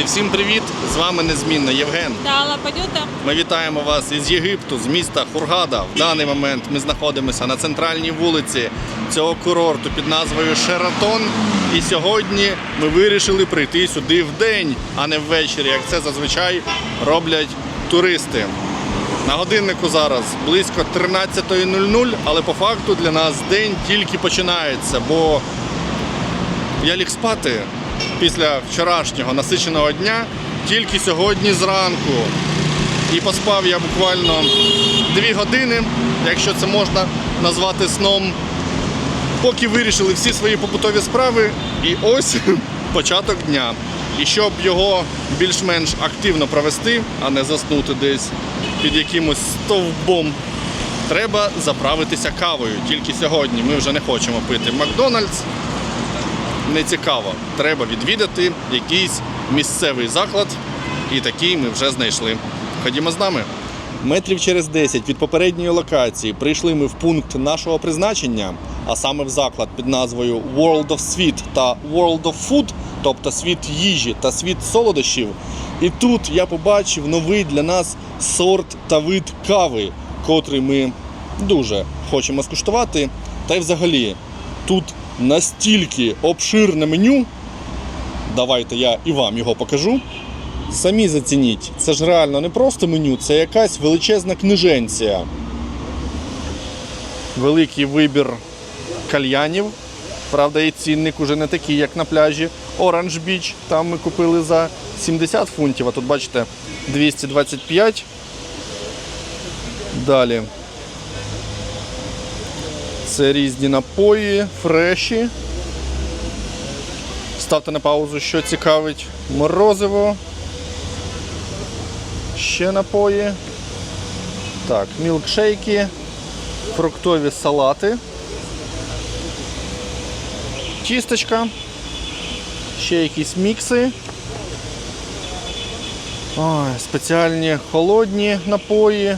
Друзі, всім привіт! З вами незмінно Євген. та Алла Падюта. Ми вітаємо вас із Єгипту, з міста Хургада. В даний момент ми знаходимося на центральній вулиці цього курорту під назвою Шератон. І сьогодні ми вирішили прийти сюди вдень, а не ввечері, як це зазвичай роблять туристи. На годиннику зараз близько 13.00, але по факту для нас день тільки починається, бо я ліг спати після вчорашнього насиченого дня тільки сьогодні зранку. І поспав я буквально дві години, якщо це можна назвати сном. Поки вирішили всі свої побутові справи, і ось початок дня. І щоб його більш-менш активно провести, а не заснути десь під якимось стовбом, треба заправитися кавою. Тільки сьогодні ми вже не хочемо пити Макдональдс, не цікаво. Треба відвідати якийсь місцевий заклад, і такий ми вже знайшли. Ходімо з нами. Метрів через 10 від попередньої локації прийшли ми в пункт нашого призначення, а саме в заклад під назвою World of Sweet та World of Food, тобто світ їжі та світ солодощів. І тут я побачив новий для нас сорт та вид кави, котрий ми дуже хочемо скуштувати. Та й взагалі тут настільки обширне меню. Давайте я і вам його покажу. Самі зацініть, це ж реально не просто меню, це якась величезна книженція. Великий вибір кальянів. Правда, і цінник уже не такий, як на пляжі. Оранж Біч. Там ми купили за 70 фунтів, а тут бачите 225. Далі. Це різні напої, фреші. Ставте на паузу, що цікавить. Морозиво. Ще напої. Так, мілкшейки, фруктові салати. Тісточка. Ще якісь мікси. Ой, спеціальні холодні напої.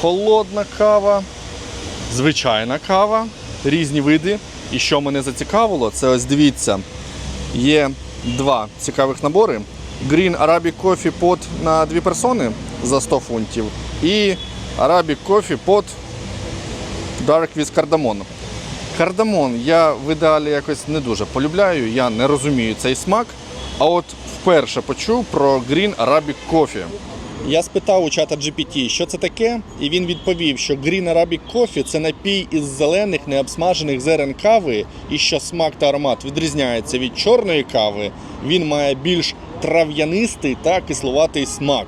Холодна кава. Звичайна кава. Різні види. І що мене зацікавило, це ось дивіться. Є два цікавих набори. Green Arabic Coffee Pot на дві персони за 100 фунтів. І Arabic Coffee Pot Dark with Cardamom. Кардамон я в ідеалі якось не дуже полюбляю, я не розумію цей смак. А от вперше почув про Green Arabic Coffee. Я спитав у чата GPT, що це таке, і він відповів, що Green Arabic Coffee – це напій із зелених необсмажених зерен кави, і що смак та аромат відрізняється від чорної кави. Він має більш трав'янистий та кисловатий смак.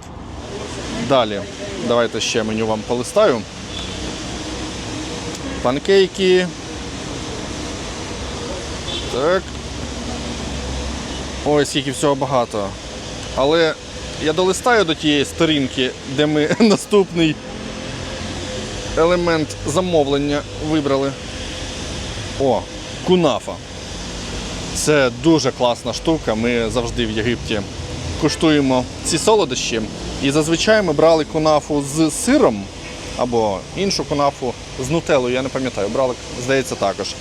Далі, давайте ще меню вам полистаю. Панкейки. Так. Ой, скільки всього багато. Але я долистаю до тієї сторінки, де ми наступний елемент замовлення вибрали. О, кунафа. Це дуже класна штука. Ми завжди в Єгипті куштуємо ці солодощі. І зазвичай ми брали кунафу з сиром або іншу кунафу з нутеллою, я не пам'ятаю, брали, здається, також.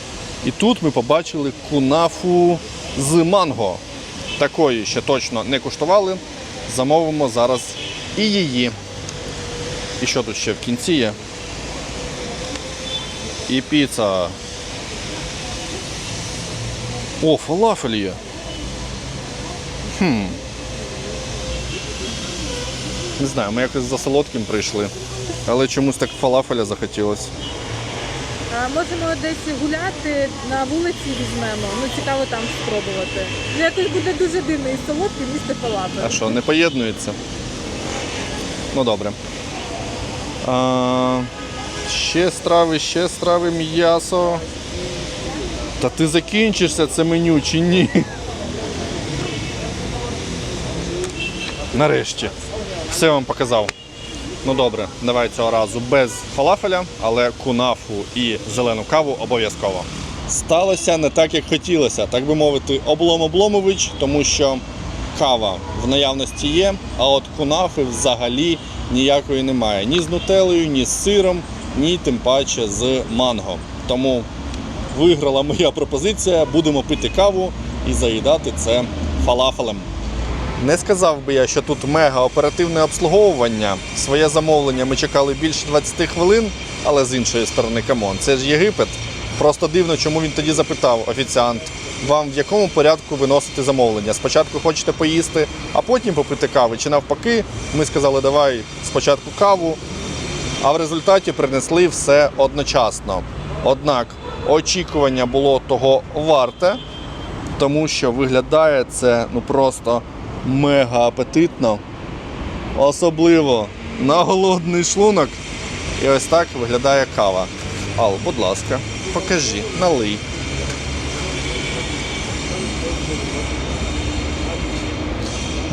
І тут ми побачили кунафу з манго. Такої ще точно не куштували. Замовимо зараз і її. І що тут ще в кінці є? І піца. О, фалафель є. Хм. Не знаю, ми якось за солодким прийшли. Але чомусь так фалафеля захотілося. Можемо десь гуляти на вулиці візьмемо. Ну цікаво там спробувати. Ну якось буде дуже дивно і солодкий місце фалафель. А що, не поєднується? Ну добре. А, ще страви, ще страви, м'ясо. Та ти закінчишся це меню чи ні? Нарешті. Все вам показав. Ну добре, давай цього разу без фалафеля, але кунафу і зелену каву обов'язково. Сталося не так, як хотілося, так би мовити, облом обломович, тому що кава в наявності є, а от кунафи взагалі ніякої немає. Ні з нутелею, ні з сиром, ні тим паче з манго. Тому виграла моя пропозиція, будемо пити каву і заїдати це фалафелем. Не сказав би я, що тут мега оперативне обслуговування. Своє замовлення ми чекали більше 20 хвилин, але з іншої сторони, камон, це ж Єгипет. Просто дивно, чому він тоді запитав офіціант, вам в якому порядку виносити замовлення? Спочатку хочете поїсти, а потім попити кави. Чи навпаки, ми сказали, давай спочатку каву, а в результаті принесли все одночасно. Однак очікування було того варте, тому що виглядає це ну просто мега апетитно. Особливо на голодний шлунок. І ось так виглядає кава. Ал, будь ласка, покажи, налий.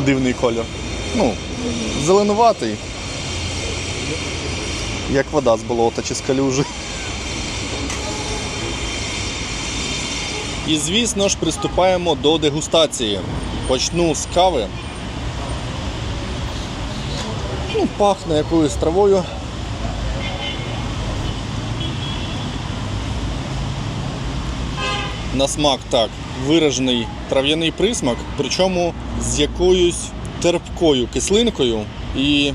Дивний кольор. Ну, зеленуватий. Як вода з болота чи з калюжі. І звісно ж приступаємо до дегустації. Почну з кави. Ну, пахне якоюсь травою. На смак так, виражений трав'яний присмак, причому з якоюсь терпкою кислинкою. І,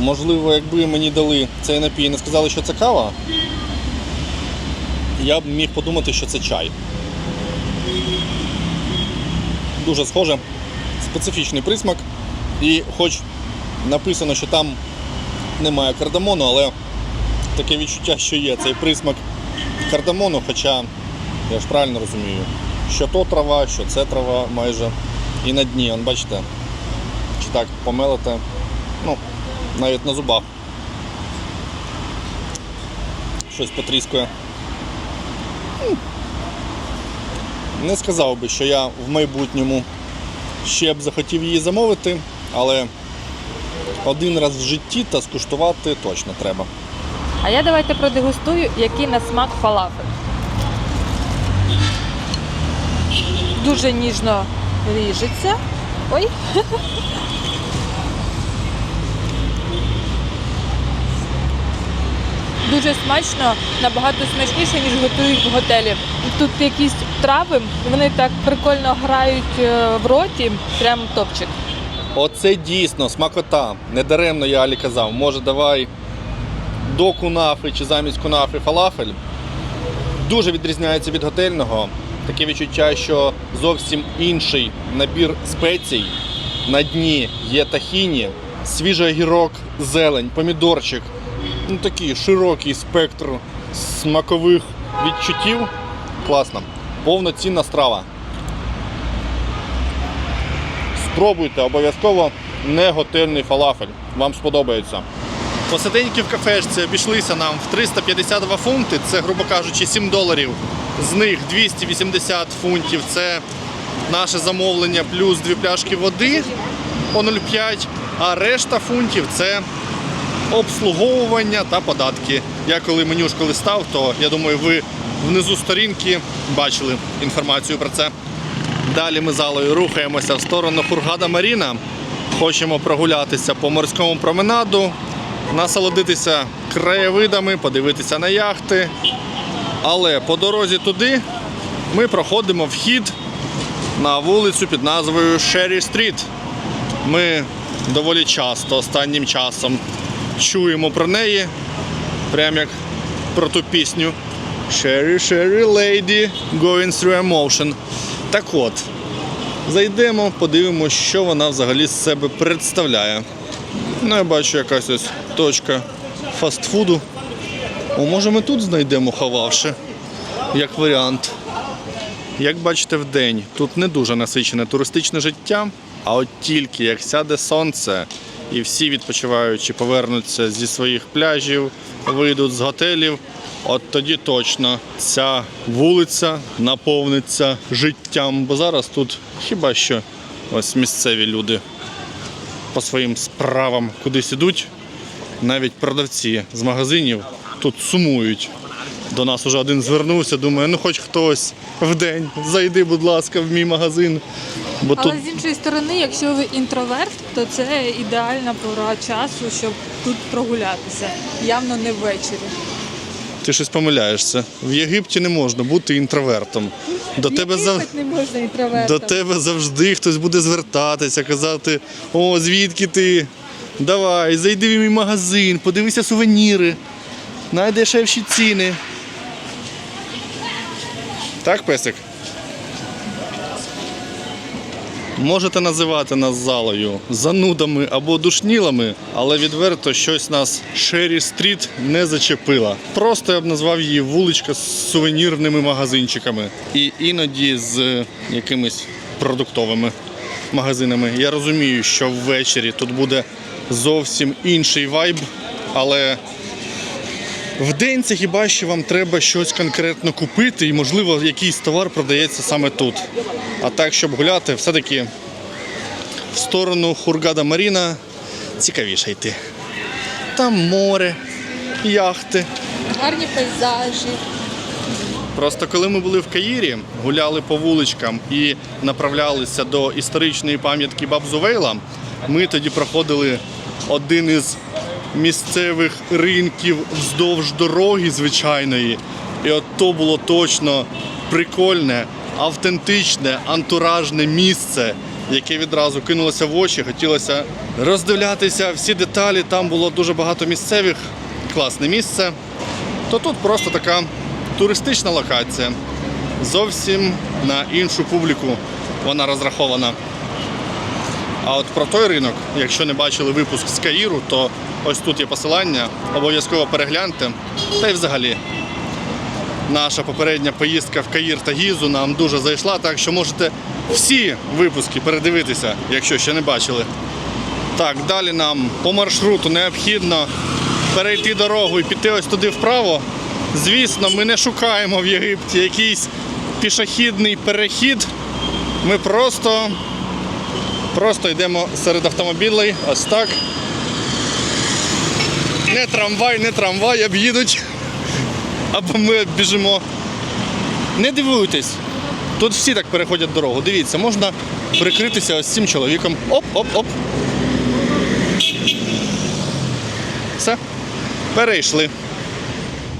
можливо, якби мені дали цей напій і не сказали, що це кава, я б міг подумати, що це чай. Дуже схоже, специфічний присмак. І хоч написано, що там немає кардамону, але таке відчуття, що є цей присмак кардамону, хоча я ж правильно розумію, що то трава, що це трава майже. І на дні, он, бачите, чи так помелите, ну, навіть на зубах. Щось потріскує. Не сказав би, що я в майбутньому ще б захотів її замовити, але один раз в житті та скуштувати точно треба. А я давайте продегустую, який на смак фалафель. Дуже ніжно ріжеться. Ой. Дуже смачно, набагато смачніше, ніж готують в готелі. Тут якісь трави, вони так прикольно грають е, в роті, прям топчик. Оце дійсно смакота. Недаремно я Алі казав, може давай до кунафи чи замість кунафи фалафель. Дуже відрізняється від готельного. Таке відчуття, що зовсім інший набір спецій. На дні є тахіні, свіжий огірок, зелень, помідорчик. Ну такий широкий спектр смакових відчуттів. Класно. Повноцінна страва. Спробуйте обов'язково не готельний фалафель. Вам сподобається. Посиденьки в кафешці обійшлися нам в 352 фунти, це, грубо кажучи, 7 доларів. З них 280 фунтів це наше замовлення плюс дві пляшки води по 0,5, а решта фунтів це обслуговування та податки. Я коли менюшку листав, то я думаю, ви внизу сторінки бачили інформацію про це. Далі ми залою рухаємося в сторону Хургада Маріна. Хочемо прогулятися по морському променаду, насолодитися краєвидами, подивитися на яхти. Але по дорозі туди ми проходимо вхід на вулицю під назвою Шері Стріт. Ми доволі часто останнім часом чуємо про неї, прям як про ту пісню Sherry, Sherry Lady Going Through Emotion. Так от, зайдемо, подивимося, що вона взагалі з себе представляє. Ну, я бачу якась ось точка фастфуду. О, може ми тут знайдемо хававши, як варіант. Як бачите, в день тут не дуже насичене туристичне життя, а от тільки як сяде сонце і всі відпочиваючі повернуться зі своїх пляжів, вийдуть з готелів, от тоді точно ця вулиця наповниться життям. Бо зараз тут хіба що ось місцеві люди по своїм справам кудись ідуть. Навіть продавці з магазинів тут сумують. До нас уже один звернувся, думає, ну хоч хтось в день зайди, будь ласка, в мій магазин. Бо Але тут з іншої сторони, якщо ви інтроверт, то це ідеальна пора часу, щоб тут прогулятися. Явно не ввечері. Ти щось помиляєшся. В Єгипті не можна бути інтровертом. До тебе зав... не можна інтровертом. До тебе завжди хтось буде звертатися, казати: О, звідки ти? Давай, зайди в мій магазин, подивися сувеніри, найдешевші ціни. Так, песик? Можете називати нас залою занудами або душнілами, але відверто щось нас Шері Стріт не зачепила. Просто я б назвав її вуличка з сувенірними магазинчиками і іноді з якимись продуктовими магазинами. Я розумію, що ввечері тут буде зовсім інший вайб, але в день це хіба що вам треба щось конкретно купити, і, можливо, якийсь товар продається саме тут. А так, щоб гуляти, все-таки в сторону Хургада Маріна цікавіше йти. Там море, яхти. Гарні пейзажі. Просто коли ми були в Каїрі, гуляли по вуличкам і направлялися до історичної пам'ятки Бабзувейла, ми тоді проходили один із місцевих ринків вздовж дороги звичайної. І от то було точно прикольне, автентичне, антуражне місце, яке відразу кинулося в очі. Хотілося роздивлятися всі деталі. Там було дуже багато місцевих, класне місце то тут просто така туристична локація. Зовсім на іншу публіку вона розрахована. А от про той ринок, якщо не бачили випуск з Каїру, то ось тут є посилання, обов'язково перегляньте. Та й взагалі. Наша попередня поїздка в Каїр та Гізу нам дуже зайшла, так що можете всі випуски передивитися, якщо ще не бачили. Так, далі нам по маршруту необхідно перейти дорогу і піти ось туди вправо. Звісно, ми не шукаємо в Єгипті якийсь пішохідний перехід. Ми просто, просто йдемо серед автомобілей, ось так. Не трамвай, не трамвай об'їдуть. Або ми біжимо. Не дивуйтесь. Тут всі так переходять дорогу. Дивіться, можна прикритися ось цим чоловіком. Оп-оп-оп. Все, перейшли.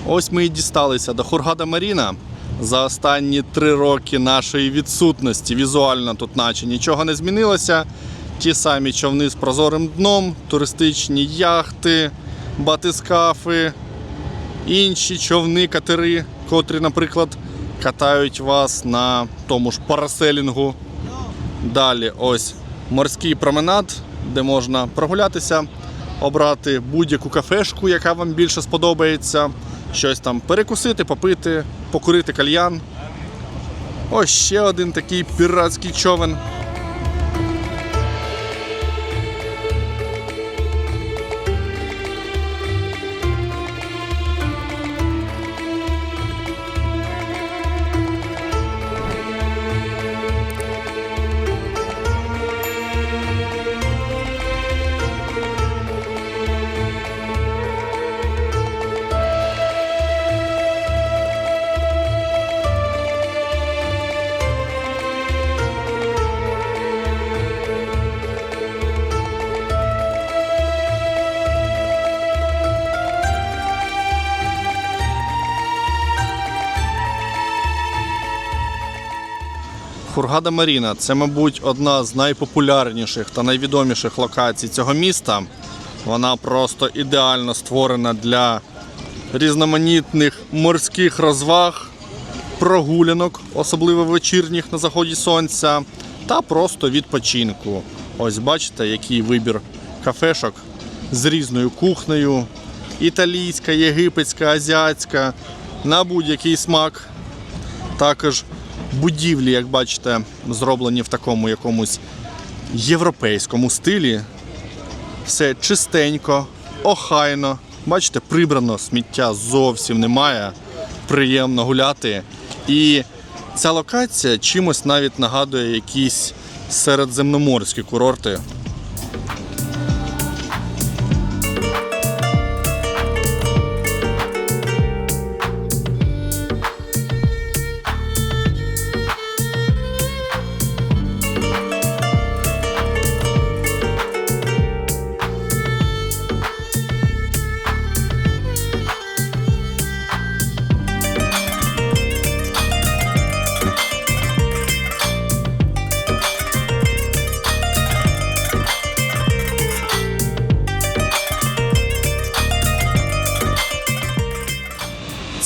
Ось ми і дісталися до Хургада Маріна. За останні три роки нашої відсутності візуально тут наче нічого не змінилося. Ті самі човни з прозорим дном, туристичні яхти, батискафи, інші човни, катери, котрі, наприклад, катають вас на тому ж параселінгу. Далі ось морський променад, де можна прогулятися, обрати будь-яку кафешку, яка вам більше сподобається, щось там перекусити, попити, покурити кальян. Ось ще один такий піратський човен. Хургада Маріна це, мабуть, одна з найпопулярніших та найвідоміших локацій цього міста. Вона просто ідеально створена для різноманітних морських розваг, прогулянок, особливо вечірніх на заході сонця, та просто відпочинку. Ось бачите, який вибір кафешок з різною кухнею: італійська, єгипетська, азіатська, на будь-який смак. Також будівлі, як бачите, зроблені в такому якомусь європейському стилі. Все чистенько, охайно. Бачите, прибрано, сміття зовсім немає. Приємно гуляти. І ця локація чимось навіть нагадує якісь середземноморські курорти.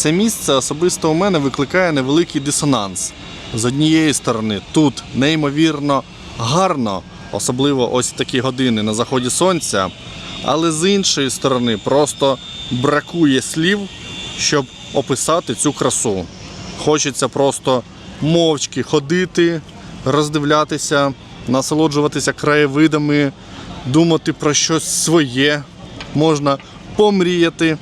Це місце особисто у мене викликає невеликий дисонанс. З однієї сторони, тут неймовірно гарно, особливо ось такі години на заході сонця. Але з іншої сторони, просто бракує слів, щоб описати цю красу. Хочеться просто мовчки ходити, роздивлятися, насолоджуватися краєвидами, думати про щось своє, можна помріяти.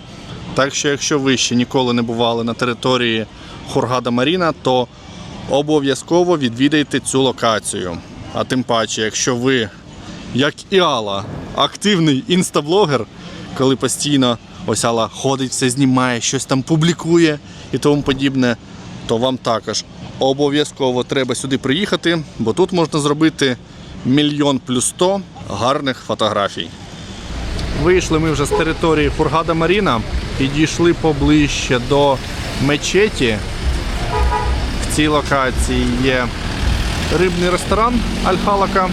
Так що, якщо ви ще ніколи не бували на території Хургада Маріна, то обов'язково відвідайте цю локацію. А тим паче, якщо ви, як і Алла, активний інстаблогер, коли постійно ось Алла ходить, все знімає, щось там публікує і тому подібне, то вам також обов'язково треба сюди приїхати, бо тут можна зробити мільйон плюс сто гарних фотографій. Вийшли ми вже з території Хургада Маріна, підійшли поближче до мечеті. В цій локації є рибний ресторан Альхалака.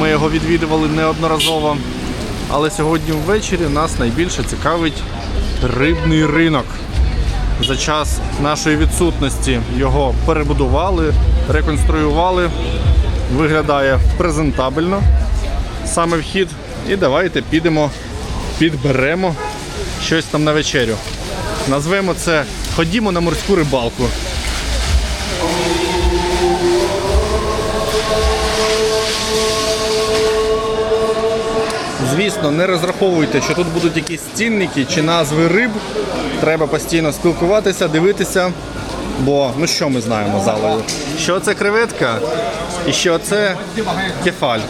Ми його відвідували неодноразово. Але сьогодні ввечері нас найбільше цікавить рибний ринок. За час нашої відсутності його перебудували, реконструювали. Виглядає презентабельно. Саме вхід. І давайте підемо, підберемо щось там на вечерю. Назвемо це Ходімо на морську рибалку. Звісно, не розраховуйте, що тут будуть якісь цінники чи назви риб. Треба постійно спілкуватися, дивитися. Бо ну що ми знаємо залою? Що це креветка і що це кефаль.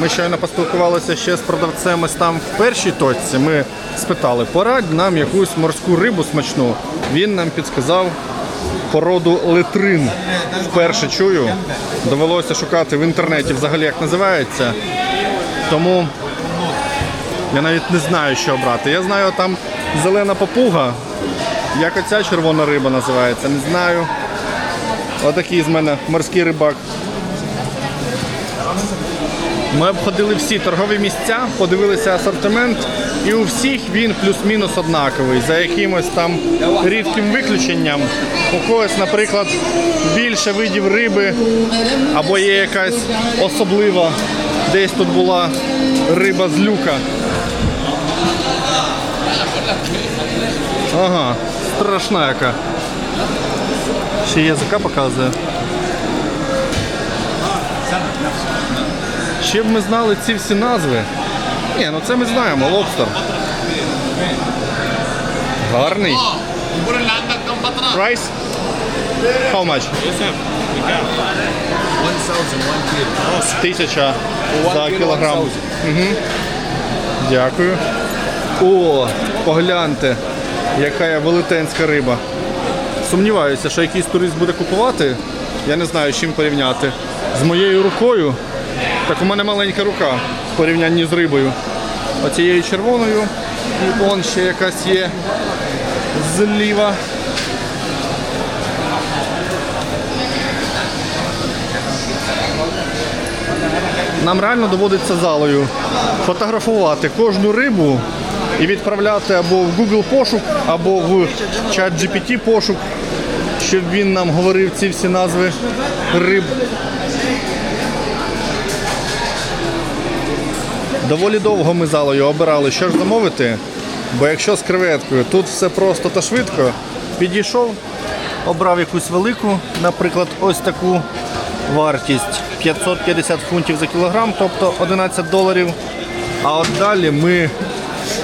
Ми щойно поспілкувалися ще з продавцем там в першій точці. Ми спитали, порадь нам якусь морську рибу смачну. Він нам підсказав породу литрин. Вперше чую. Довелося шукати в інтернеті взагалі, як називається. Тому я навіть не знаю, що обрати. Я знаю там зелена попуга, як оця червона риба називається, не знаю. Отакий з мене морський рибак. Ми обходили всі торгові місця, подивилися асортимент, і у всіх він плюс-мінус однаковий, за якимось там рідким виключенням. У когось, наприклад, більше видів риби, або є якась особлива. Десь тут була риба з люка. Ага, страшна яка. Ще язика показує. Ще б ми знали ці всі назви. Ні, ну це ми знаємо, лобстер. Гарний. Price? How much? Тисяча за кілограм. Дякую. О, погляньте, яка велетенська риба. Сумніваюся, що якийсь турист буде купувати. Я не знаю, з чим порівняти. З моєю рукою. Так у мене маленька рука в порівнянні з рибою. Оцією червоною. І он ще якась є зліва. Нам реально доводиться залою фотографувати кожну рибу і відправляти або в Google пошук, або в чат GPT пошук, щоб він нам говорив ці всі назви риб. Доволі довго ми залою обирали, що ж замовити. Бо якщо з креветкою тут все просто та швидко, підійшов, обрав якусь велику, наприклад, ось таку вартість 550 фунтів за кілограм, тобто 11 доларів. А от далі ми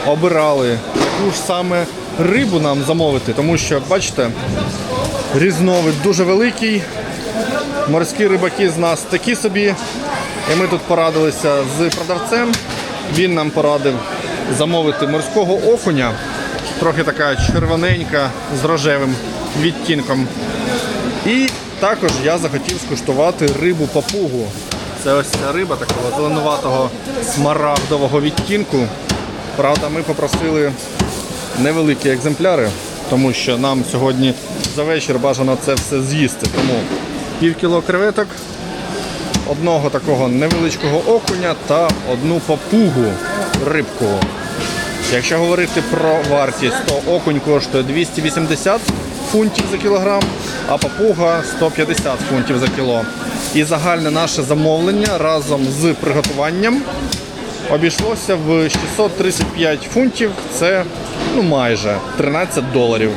обирали, яку ж саме рибу нам замовити, тому що, бачите, різновид дуже великий. Морські рибаки з нас такі собі. І ми тут порадилися з продавцем. Він нам порадив замовити морського окуня. Трохи така червоненька з рожевим відтінком. І також я захотів скуштувати рибу папугу. Це ось ця риба такого зеленуватого смарагдового відтінку. Правда, ми попросили невеликі екземпляри, тому що нам сьогодні за вечір бажано це все з'їсти. Тому пів кіло креветок, одного такого невеличкого окуня та одну папугу рибку. Якщо говорити про вартість, то окунь коштує 280 фунтів за кілограм, а папуга 150 фунтів за кіло. І загальне наше замовлення разом з приготуванням обійшлося в 635 фунтів. Це ну майже 13 доларів.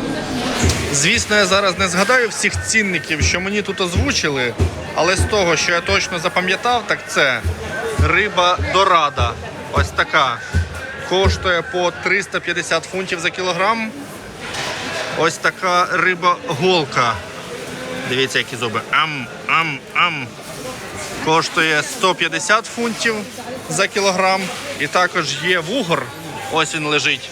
Звісно, я зараз не згадаю всіх цінників, що мені тут озвучили, але з того, що я точно запам'ятав, так це риба дорада. Ось така. Коштує по 350 фунтів за кілограм. Ось така риба голка. Дивіться, які зуби. Ам, ам, ам. Коштує 150 фунтів за кілограм. І також є вугор. Ось він лежить.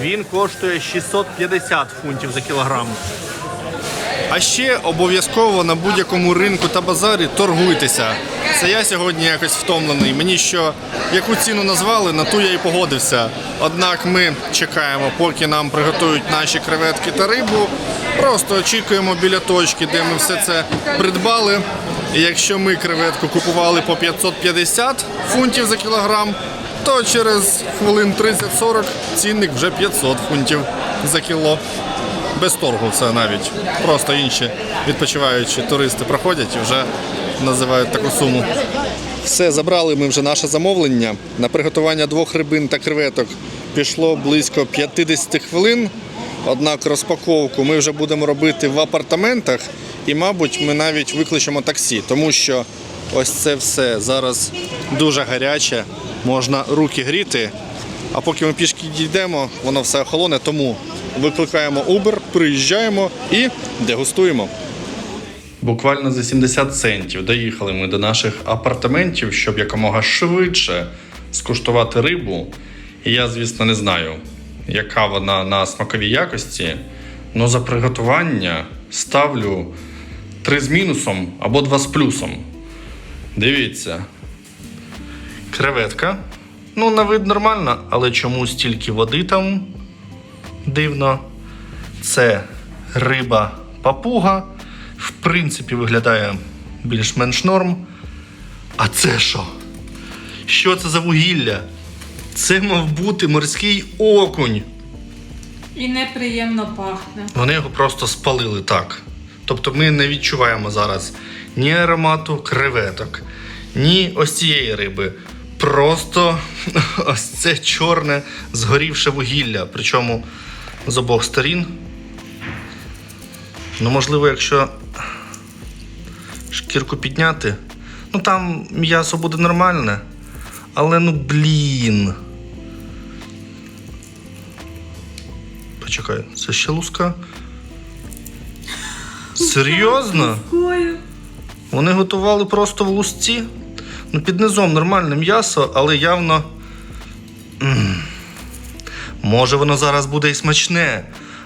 Він коштує 650 фунтів за кілограм. А ще обов'язково на будь-якому ринку та базарі торгуйтеся. Це я сьогодні якось втомлений. Мені що яку ціну назвали, на ту я і погодився. Однак ми чекаємо, поки нам приготують наші креветки та рибу. Просто очікуємо біля точки, де ми все це придбали. І якщо ми креветку купували по 550 фунтів за кілограм, то через хвилин 30-40 цінник вже 500 фунтів за кіло. Без торгу це навіть. Просто інші відпочиваючі туристи проходять і вже називають таку суму. Все, забрали ми вже наше замовлення. На приготування двох рибин та креветок пішло близько 50 хвилин. Однак розпаковку ми вже будемо робити в апартаментах, і, мабуть, ми навіть викличемо таксі, тому що ось це все зараз дуже гаряче, можна руки гріти. А поки ми пішки дійдемо, воно все охолоне, тому викликаємо Uber, приїжджаємо і дегустуємо. Буквально за 70 центів доїхали ми до наших апартаментів, щоб якомога швидше скуштувати рибу. І я, звісно, не знаю, яка вона на смаковій якості. але за приготування ставлю 3 з мінусом або 2 з плюсом. Дивіться. Креветка. Ну, на вид нормально, але чомусь тільки води там дивно. Це риба папуга. В принципі, виглядає більш-менш норм. А це що? Що це за вугілля? Це мав бути морський окунь. І неприємно пахне. Вони його просто спалили так. Тобто ми не відчуваємо зараз ні аромату креветок, ні ось цієї риби. Просто ось це чорне згорівше вугілля. Причому з обох сторін. Ну, можливо, якщо шкірку підняти, ну там м'ясо буде нормальне. Але ну блін. Почекай, це ще луска? Серйозно? Вони готували просто в лусці. Ну, під низом нормальне м'ясо, але явно. М. Може, воно зараз буде і смачне,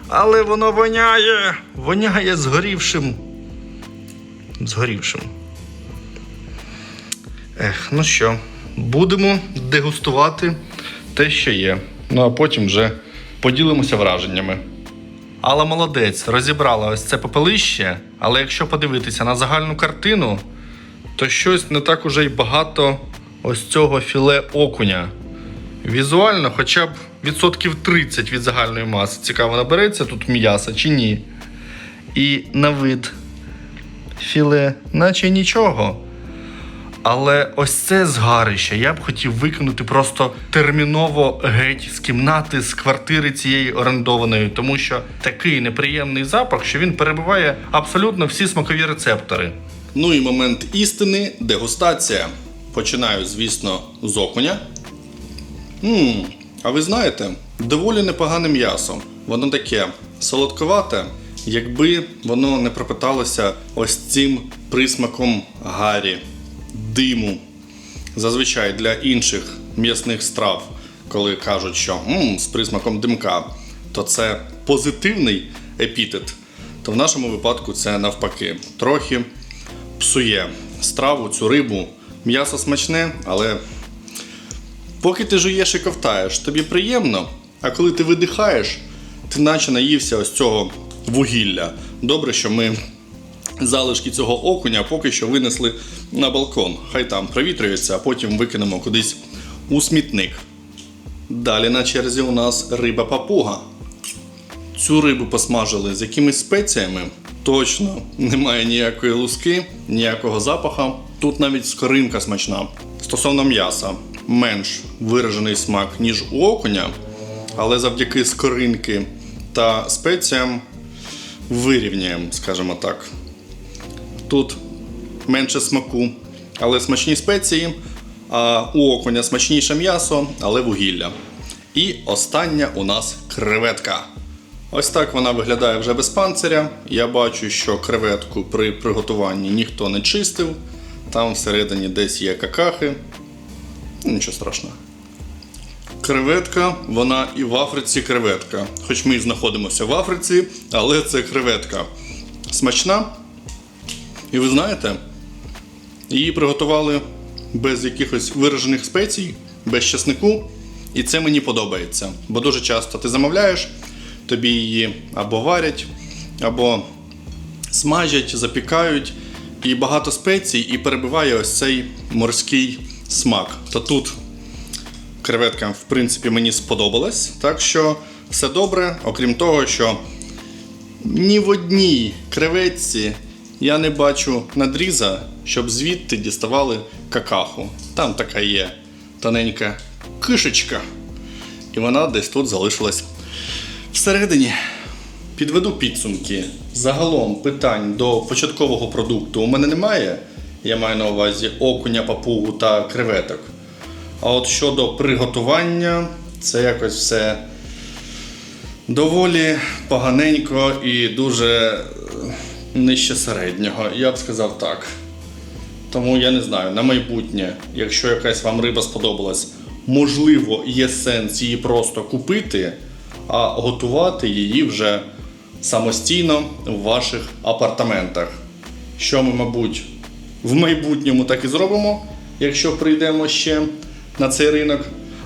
але воно воняє. Воняє згорівшим. Згорівшим. Ех, ну що, будемо дегустувати те, що є. Ну а потім вже поділимося враженнями. Алла молодець, розібрала ось це попелище, але якщо подивитися на загальну картину, то щось не так уже й багато ось цього філе окуня. Візуально, хоча б відсотків 30 від загальної маси. Цікаво, набереться тут м'яса чи ні. І на вид філе, наче нічого. Але ось це згарище я б хотів викинути просто терміново геть з кімнати, з квартири цієї орендованої, тому що такий неприємний запах, що він перебиває абсолютно всі смакові рецептори. Ну і момент істини дегустація. Починаю, звісно, з окуня. Ммм, а ви знаєте, доволі непогане м'ясо. Воно таке солодковате, якби воно не пропиталося ось цим присмаком гарі, диму. Зазвичай для інших м'ясних страв, коли кажуть, що м, з присмаком димка, то це позитивний епітет. То в нашому випадку це навпаки трохи псує страву, цю рибу. М'ясо смачне, але Поки ти жуєш і ковтаєш, тобі приємно, а коли ти видихаєш, ти наче наївся ось цього вугілля. Добре, що ми залишки цього окуня поки що винесли на балкон. Хай там провітрюється, а потім викинемо кудись у смітник. Далі на черзі у нас риба папуга. Цю рибу посмажили з якимись спеціями. Точно немає ніякої луски, ніякого запаха. Тут навіть скоринка смачна. Стосовно м'яса, менш виражений смак, ніж у окуня, але завдяки скоринки та спеціям вирівняємо, скажімо так. Тут менше смаку, але смачні спеції, а у окуня смачніше м'ясо, але вугілля. І остання у нас креветка. Ось так вона виглядає вже без панциря. Я бачу, що креветку при приготуванні ніхто не чистив. Там всередині десь є какахи. Ну, Нічого страшного. Креветка, вона і в Африці креветка. Хоч ми знаходимося в Африці, але це креветка. Смачна. І ви знаєте, її приготували без якихось виражених спецій, без часнику. І це мені подобається. Бо дуже часто ти замовляєш, тобі її або варять, або смажать, запікають, і багато спецій, і перебиває ось цей морський смак. Та тут креветка, в принципі, мені сподобалась. Так що все добре, окрім того, що ні в одній креветці я не бачу надріза, щоб звідти діставали какаху. Там така є тоненька кишечка, і вона десь тут залишилась всередині. Підведу підсумки. Загалом питань до початкового продукту у мене немає. Я маю на увазі окуня, папугу та креветок. А от щодо приготування, це якось все доволі поганенько і дуже е, нижче середнього. Я б сказав так. Тому я не знаю, на майбутнє, якщо якась вам риба сподобалась, можливо, є сенс її просто купити, а готувати її вже самостійно в ваших апартаментах. Що ми, мабуть, в майбутньому так і зробимо, якщо прийдемо ще на цей ринок.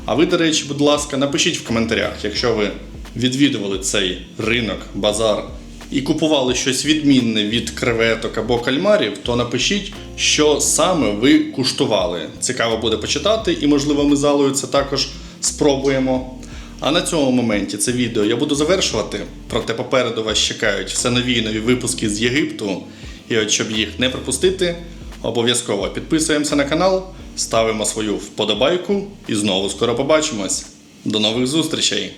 А ви, до речі, будь ласка, напишіть в коментарях, якщо ви відвідували цей ринок, базар і купували щось відмінне від креветок або кальмарів, то напишіть, що саме ви куштували. Цікаво буде почитати, і, можливо, ми залою це також спробуємо. А на цьому моменті це відео я буду завершувати. Проте попереду вас чекають все нові нові випуски з Єгипту. І от щоб їх не пропустити, обов'язково підписуємося на канал, ставимо свою вподобайку і знову скоро побачимось. До нових зустрічей!